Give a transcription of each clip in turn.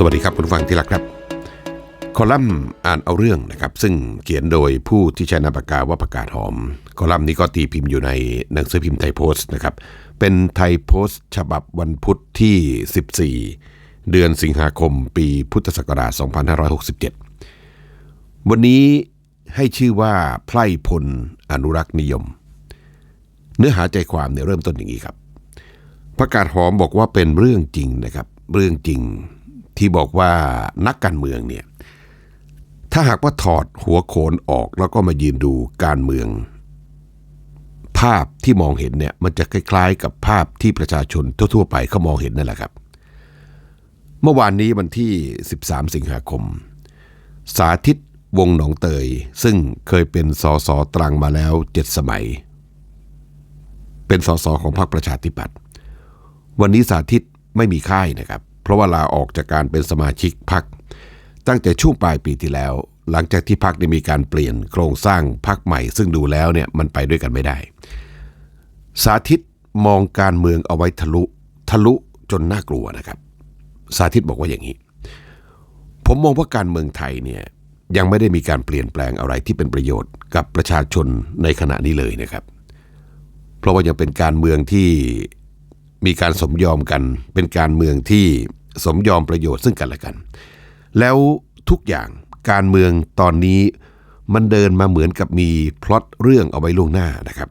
สวัสดีครับคุณฟังที่รักครับ คอลัมน์อ่านเอาเรื่องนะครับ ซึ่งเขียนโดยผู้ที่ใช้นามปากกาว่าประกาศหอม คอลัมน์นี้ก็ตีพิมพ์อยู่ในหนังสือพิมพ์ไทยโพสต์นะครับ เป็นไทยโพสต์ ฉบับวันพุธที่ 14 เดือนสิงหาคมปีพุทธศักราช 2567 วันนี้ให้ชื่อว่าไพร่พลอนุรักษ์นิยม เนื้อหาใจความเนี่ยเริ่มต้นอย่างนี้ครับประกาศหอมบอกว่าเป็นเรื่องจริงนะครับ เรื่องจริง ที่บอกว่านักการเมืองเนี่ยถ้าหากว่าถอดหัวโขนออกแล้วก็มายืนดูการเมือง ภาพที่มองเห็นเนี่ยมันจะคล้ายๆ กับภาพที่ประชาชนทั่วๆ ไปเขามองเห็นนั่นแหละครับ เมื่อวานนี้วันที่ 13 สิงหาคม สาธิตวงหนองเตย ซึ่งเคยเป็นสสตรังมาแล้วเจ็ดสมัย เป็นสสของพรรคประชาธิปัตย์วันนี้สาธิตไม่มีค่ายนะครับ เพราะว่าลาออกจากการเป็นสมาชิกพรรคตั้งแต่ช่วงปลายปีที่แล้ว หลังจากที่พรรคได้มีการเปลี่ยนโครงสร้างพรรคใหม่ ซึ่งดูแล้วเนี่ยมันไปด้วยกันไม่ได้ สาธิตมองการเมืองเอาไว้ทะลุทะลุจนน่ากลัวนะครับ สาธิตบอกว่าอย่างนี้ ผมมองว่าการเมืองไทยเนี่ยยังไม่ได้มีการเปลี่ยนแปลงอะไรที่เป็นประโยชน์กับประชาชนในขณะนี้เลยนะครับ เพราะว่ายังเป็นการเมืองที่มีการสมยอมกัน เป็นการเมืองที่ สมยอมประโยชน์ซึ่งกันและกัน แล้วทุกอย่างการเมืองตอนนี้มันเดินมาเหมือนกับมีพล็อตเรื่องเอาไว้ล่วงหน้านะครับ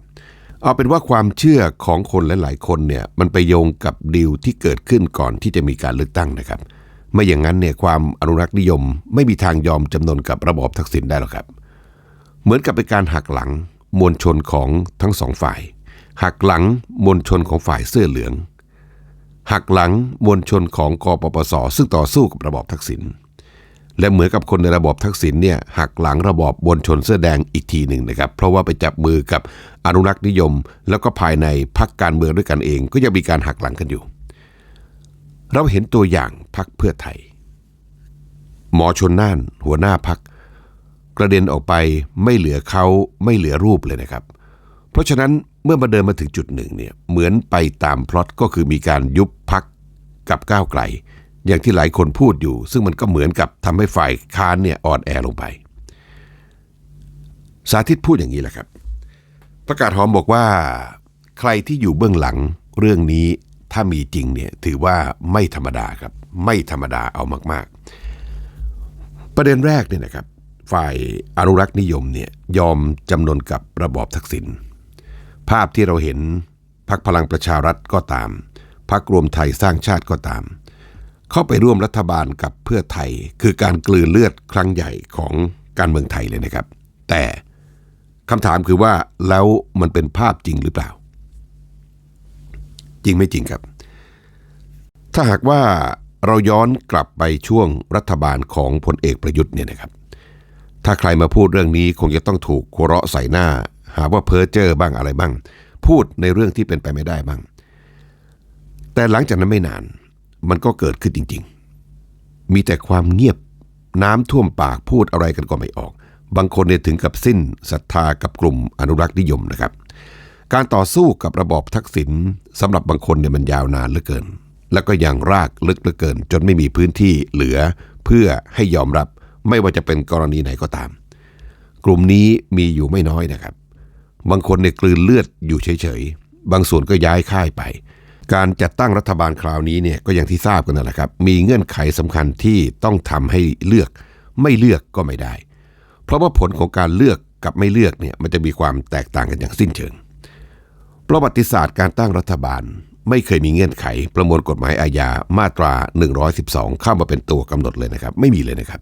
เอาเป็นว่าความเชื่อของคนหลาย ๆ คนเนี่ยมันไปโยงกับดีลที่เกิดขึ้นก่อนที่จะมีการเลือกตั้งนะครับ ไม่อย่างนั้นเนี่ยความอนุรักษ์นิยม ไม่มีทางยอมจำนนกับระบอบทักษิณได้หรอกครับ เหมือนกับเป็นการหักหลังมวลชนของทั้งสองฝ่ายหักหลังมวลชนของฝ่ายเสื้อเหลือง หักหลังมวลชนของกปปส ซึ่งต่อสู้กับระบอบทักษิณและเหมือนกับคนในระบอบทักษิณเนี่ยหักหลังระบอบมวลชนเสื้อแดงอีกทีหนึ่งนะครับ เพราะว่าไปจับมือกับอนุรักษ์นิยม แล้วก็ภายในพรรคการเมืองด้วยกันเอง ก็ยังมีการหักหลังกันอยู่ เราเห็นตัวอย่างพรรคเพื่อไทย หมอชนน่าน หัวหน้าพักกระเด็นออกไปไม่เหลือเขาไม่เหลือรูปเลยนะครับ เพราะฉะนั้น เมื่อมาเดินมาถึงจุดหนึ่งเนี่ยเหมือนไปตามพล็อตก็คือมีการยุบพักกับก้าวไกล อย่างที่หลายคนพูดอยู่ ซึ่งมันก็เหมือนกับทำให้ฝ่ายค้านเนี่ยอ่อนแอลงไป สาธิตพูดอย่างนี้แหละครับ ประกาศหอมบอกว่า ใครที่อยู่เบื้องหลังเรื่องนี้ถ้ามีจริงเนี่ยถือว่าไม่ธรรมดาครับ ไม่ธรรมดาเอามาก ๆ ประเด็นแรกเนี่ยนะครับ ฝ่ายอนุรักษ์นิยมเนี่ยยอมจำนนกับระบอบทักษิณ ภาพที่เราเห็นพักพลังประชารัฐก็ตามพักรวมไทยสร้างชาติก็ตาม เข้าไปร่วมรัฐบาลกับเพื่อไทย คือการกลืนเลือดครั้งใหญ่ของการเมืองไทยเลยนะครับ แต่คำถามคือว่าแล้วมันเป็นภาพจริงหรือเปล่า จริงไม่จริงครับ ถ้าหากว่าเราย้อนกลับไปช่วงรัฐบาลของพลเอกประยุทธ์เนี่ยนะครับ ถ้าใครมาพูดเรื่องนี้คงจะต้องถูกหัวเราะใส่หน้า หาว่าเพ้อเจ้อบ้างอะไรบ้าง พูดในเรื่องที่เป็นไปไม่ได้บ้าง แต่หลังจากนั้นไม่นาน มันก็เกิดขึ้นจริง ๆ มีแต่ความเงียบน้ำท่วมปากพูดอะไรกันก็ไม่ออก บางคนเนี่ยถึงกับสิ้นศรัทธากับกลุ่มอนุรักษ์นิยมนะครับ การต่อสู้กับระบอบทักษิณสำหรับบางคนเนี่ยมันยาวนานเหลือเกิน แล้วก็ยังรากลึกเหลือเกิน จนไม่มีพื้นที่เหลือเพื่อให้ยอมรับไม่ว่าจะเป็นกรณีไหนก็ตาม กลุ่มนี้มีอยู่ไม่น้อยนะครับ บางคนเนี่ยกลืนเลือดอยู่เฉยๆ บางส่วนก็ย้ายค่ายไป การจัดตั้งรัฐบาลคราวนี้เนี่ยก็อย่างที่ทราบกันนั่นแหละครับ มีเงื่อนไขสำคัญที่ต้องทำให้เลือก ไม่เลือกก็ไม่ได้ เพราะว่าผลของการเลือกกับไม่เลือกเนี่ยมันจะมีความแตกต่างกันอย่างสิ้นเชิง ประวัติศาสตร์การตั้งรัฐบาลไม่เคยมีเงื่อนไข ประมวลกฎหมายอาญามาตรา 112 เข้ามาเป็นตัวกำหนดเลยนะครับ ไม่มีเลยนะครับ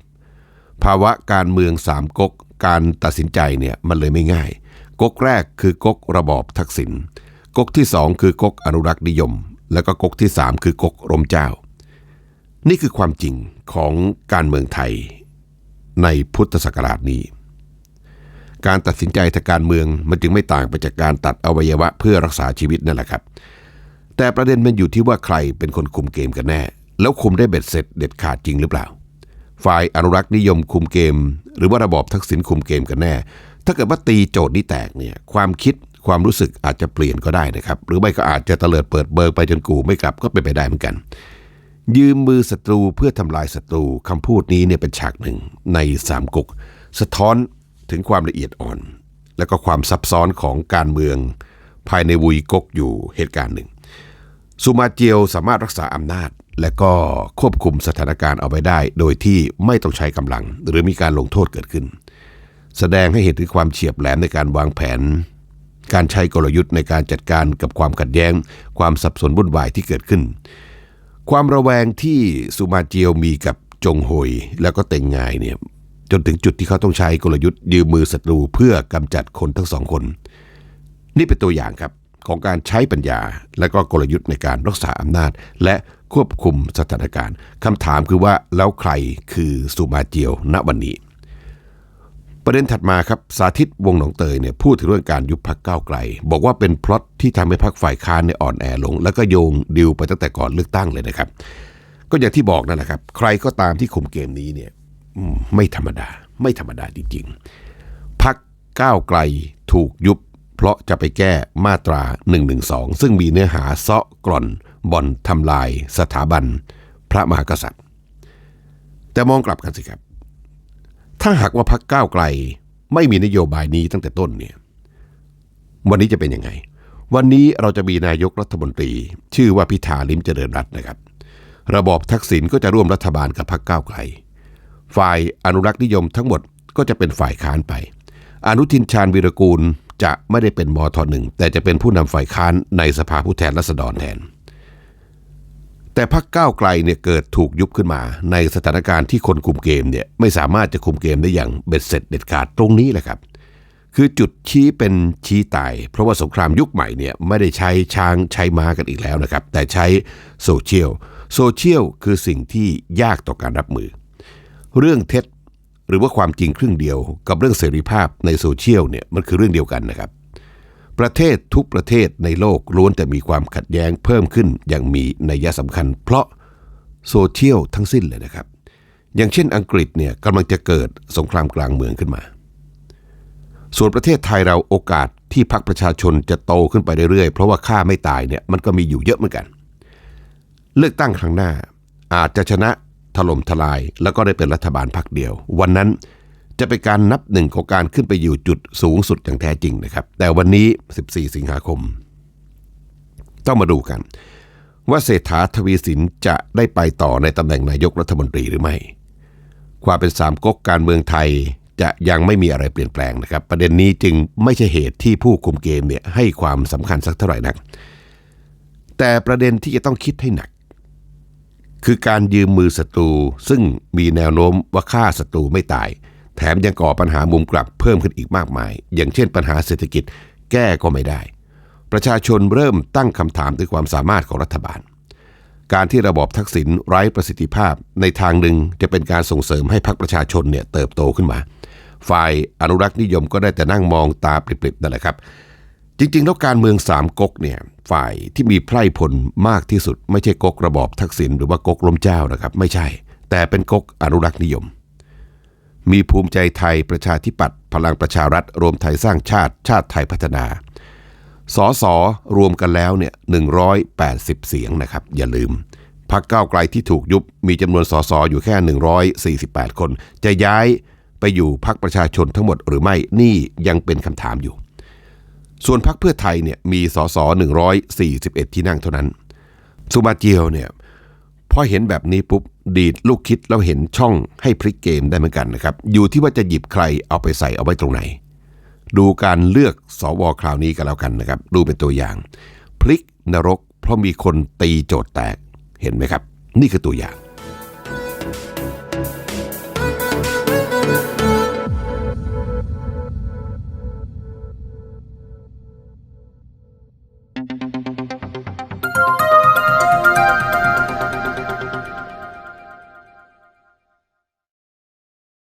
ภาวะการเมืองสามก๊กการตัดสินใจเนี่ยมันเลยไม่ง่าย ก๊กแรกคือก๊กระบอบทักษิณก๊กที่สองคือก๊กอนุรักษ์นิยม แล้วก็ก๊กที่สามคือก๊กรมเจ้า นี่คือความจริงของการเมืองไทย ในพุทธศักราชนี้ การตัดสินใจทางการเมืองมันจึงไม่ต่างไปจากการตัดอวัยวะเพื่อรักษาชีวิตนั่นแหละครับ แต่ประเด็นมันอยู่ที่ว่าใครเป็นคนคุมเกมกันแน่ แล้วคุมได้เบ็ดเสร็จเด็ดขาดจริงหรือเปล่า ฝ่ายอนุรักษ์นิยมคุมเกม หรือว่าระบอบทักษิณคุมเกมกันแน่ ถ้าเกิดว่าตีโจทย์นี้แตกเนี่ยความคิดความรู้สึกอาจจะเปลี่ยนก็ได้นะครับ หรือไม่ก็อาจจะเตลิดเปิดเบิกไปจนกูไม่กลับก็เป็นไปได้เหมือนกัน ยืมมือศัตรูเพื่อทำลายศัตรูคำพูดนี้เนี่ยเป็นฉากหนึ่งในสามก๊กสะท้อนถึงความละเอียดอ่อน และก็ความซับซ้อนของการเมือง ภายในวุยก๊กอยู่เหตุการณ์หนึ่งซูมาเจียวสามารถรักษาอำนาจ และก็ควบคุมสถานการณ์เอาไว้ได้ โดยที่ไม่ต้องใช้กำลัง หรือมีการลงโทษเกิดขึ้น แสดงให้เห็นถึงความเฉียบแหลมในการวางแผน การใช้กลยุทธ์ในการจัดการกับความขัดแย้ง ความสับสนวุ่นวายที่เกิดขึ้น ความระแวงที่ซูมาเจียวมีกับจงโฮยแล้วก็เต็งงายเนี่ยจนถึงจุดที่เขาต้องใช้กลยุทธ์ยืมมือศัตรูเพื่อกำจัดคนทั้งสองคน นี่เป็นตัวอย่างครับของการใช้ปัญญาและก็กลยุทธ์ในการรักษาอำนาจ และควบคุมสถานการณ์คำถามคือว่าแล้วใครคือซูมาเจียวณวันนี้ ประเด็นถัดมาครับสาธิตวงหนองเตยเนี่ยพูดถึงเรื่องการยุบพักก้าวไกล บอกว่าเป็นพล็อตที่ทำให้พักฝ่ายค้านเนี่ยอ่อนแอลง แล้วก็โยงดิวไปตั้งแต่ก่อนเลือกตั้งเลยนะครับ ก็อย่างที่บอกนั่นแหละครับ ใครก็ตามที่คุมเกมนี้เนี่ยไม่ธรรมดา ไม่ธรรมดาจริงๆพักก้าวไกลถูกยุบ เพราะจะไปแก้มาตรา 112 ซึ่งมีเนื้อหาเซาะกร่อนบ่อนทำลายสถาบัน พระมหากษัตริย์ แต่มองกลับกันสิครับ ถ้าหากว่าพักก้าวไกล ไม่มีนโยบายนี้ตั้งแต่ต้นเนี่ย วันนี้จะเป็นยังไง วันนี้เราจะมีนายกรัฐมนตรี ชื่อว่าพิธาลิมเจริญรัตน์นะครับ ระบอบทักษิณก็จะร่วมรัฐบาลกับพักก้าวไกล ฝ่ายอนุรักษ์นิยมทั้งหมดก็จะเป็นฝ่ายค้านไป อนุทินชาญวีรกูลจะไม่ได้เป็นมทหนึ่งแต่จะเป็นผู้นำฝ่ายค้านในสภาผู้แทนราษฎรแทน แต่พักก้าวไกลเนี่ยเกิดถูกยุบขึ้นมา ในสถานการณ์ที่คนคุมเกมเนี่ยไม่สามารถจะคุมเกมได้อย่างเบ็ดเสร็จเด็ดขาดตรงนี้แหละครับ คือจุดชี้เป็นชี้ตาย เพราะว่าสงครามยุคใหม่เนี่ยไม่ได้ใช้ช้างใช้ม้ากันอีกแล้วนะครับ แต่ใช้โซเชียลโซเชียลคือสิ่งที่ยากต่อการรับมือ เรื่องเท็จหรือว่าความจริงครึ่งเดียวกับเรื่องเสรีภาพในโซเชียลเนี่ยมันคือเรื่องเดียวกันนะครับ ประเทศทุกประเทศในโลกล้วนแต่มีความขัดแย้งเพิ่มขึ้นอย่างมีนัยสำคัญ เพราะโซเชียลทั้งสิ้นเลยนะครับ อย่างเช่นอังกฤษเนี่ยกำลังจะเกิดสงครามกลางเมืองขึ้นมา ส่วนประเทศไทยเราโอกาสที่พรรคประชาชนจะโตขึ้นไปเรื่อยๆ เพราะว่าค่าไม่ตายเนี่ยมันก็มีอยู่เยอะเหมือนกัน เลือกตั้งครั้งหน้าอาจจะชนะถล่มทลายแล้วก็ได้เป็นรัฐบาลพรรคเดียว วันนั้น จะเป็นการนับหนึ่งของการขึ้นไปอยู่จุดสูงสุดอย่างแท้จริงนะครับ แต่วันนี้ 14 สิงหาคม ต้องมาดูกัน ว่าเศรษฐาทวีสินจะได้ไปต่อในตำแหน่งนายกรัฐมนตรีหรือไม่ ความเป็นสามก๊กการเมืองไทยจะยังไม่มีอะไรเปลี่ยนแปลงนะครับ ประเด็นนี้จึงไม่ใช่เหตุที่ผู้คุมเกมเนี่ยให้ความสำคัญสักเท่าไหร่นัก แต่ประเด็นที่จะต้องคิดให้หนัก คือการยืมมือศัตรูซึ่งมีแนวโน้มว่าฆ่าศัตรูไม่ตาย แถมยังก่อปัญหามุมกลับเพิ่มขึ้นอีกมากมาย อย่างเช่นปัญหาเศรษฐกิจแก้ก็ไม่ได้ ประชาชนเริ่มตั้งคำถามถึงความสามารถของรัฐบาล การที่ระบอบทักษิณไร้ประสิทธิภาพในทางหนึ่งจะเป็นการส่งเสริมให้พรรคประชาชนเนี่ยเติบโตขึ้นมา ฝ่ายอนุรักษ์นิยมก็ได้แต่นั่งมองตาปริบๆนั่นแหละครับ จริงๆ แล้วการเมืองสามก๊กเนี่ยฝ่ายที่มีไพร่พลมากที่สุด ไม่ใช่ก๊กระบอบทักษิณหรือว่าก๊กล้มเจ้านะครับ ไม่ใช่ แต่เป็นก๊กอนุรักษ์นิยม มีภูมิใจไทยประชาธิปัตย์พลังประชารัฐ รวมไทยสร้างชาติชาติไทยพัฒนาสอสอรวมกันแล้วเนี่ย180 เสียงนะครับ อย่าลืมพักเก้าไกลที่ถูกยุบมีจำนวนสอสออยู่แค่ 148 คน จะย้ายไปอยู่พักประชาชนทั้งหมดหรือไม่นี่ยังเป็นคำถามอยู่ ส่วนพักเพื่อไทยเนี่ยมีสอสอ141 ที่นั่งเท่านั้น สุมาเจียวเนี่ย พอเห็นแบบนี้ปุ๊บดีดลูกคิดแล้วเห็นช่องให้พลิกเกมได้เหมือนกันนะครับ อยู่ที่ว่าจะหยิบใครเอาไปใส่เอาไว้ตรงไหน ดูการเลือกสวคราวนี้กันแล้วกันนะครับ ดูเป็นตัวอย่าง พลิกนรกเพราะมีคนตีโจทย์แตกเห็นไหมครับ นี่คือตัวอย่าง